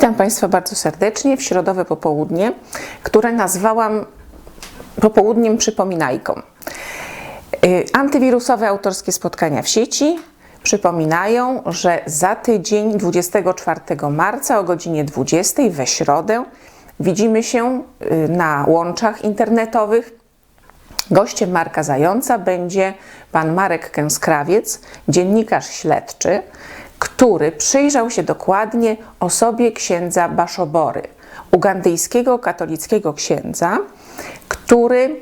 Witam Państwa bardzo serdecznie w środowe popołudnie, które nazwałam popołudniem przypominajką. Y, Antywirusowe autorskie spotkania w sieci przypominają, że za tydzień 24 marca o godzinie 20 we środę widzimy się y, na łączach internetowych Gościem Marka Zająca będzie pan Marek Kęskrawiec, dziennikarz śledczy, który przyjrzał się dokładnie osobie księdza Baszobory, ugandyjskiego katolickiego księdza, który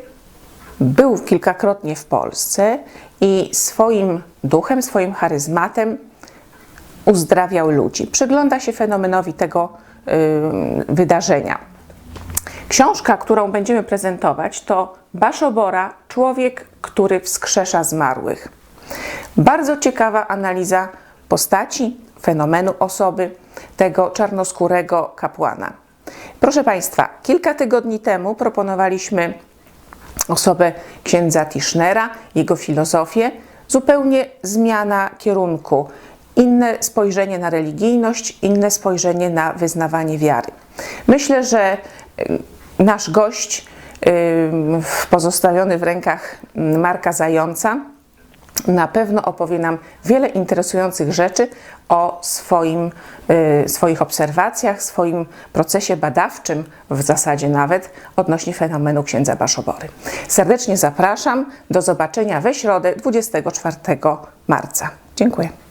był kilkakrotnie w Polsce i swoim duchem, swoim charyzmatem uzdrawiał ludzi. Przygląda się fenomenowi tego y, wydarzenia. Książka, którą będziemy prezentować, to Baszobora Człowiek, który wskrzesza zmarłych. Bardzo ciekawa analiza postaci, fenomenu osoby tego czarnoskórego kapłana. Proszę Państwa, kilka tygodni temu proponowaliśmy osobę księdza Tischnera, jego filozofię, zupełnie zmiana kierunku, inne spojrzenie na religijność, inne spojrzenie na wyznawanie wiary. Myślę, że y, nasz gość, y, pozostawiony w rękach Marka Zająca, na pewno opowie nam wiele interesujących rzeczy o swoim, y, swoich obserwacjach, swoim procesie badawczym, w zasadzie nawet odnośnie fenomenu księdza Baszobory. Serdecznie zapraszam do zobaczenia we środę 24 marca. Dziękuję.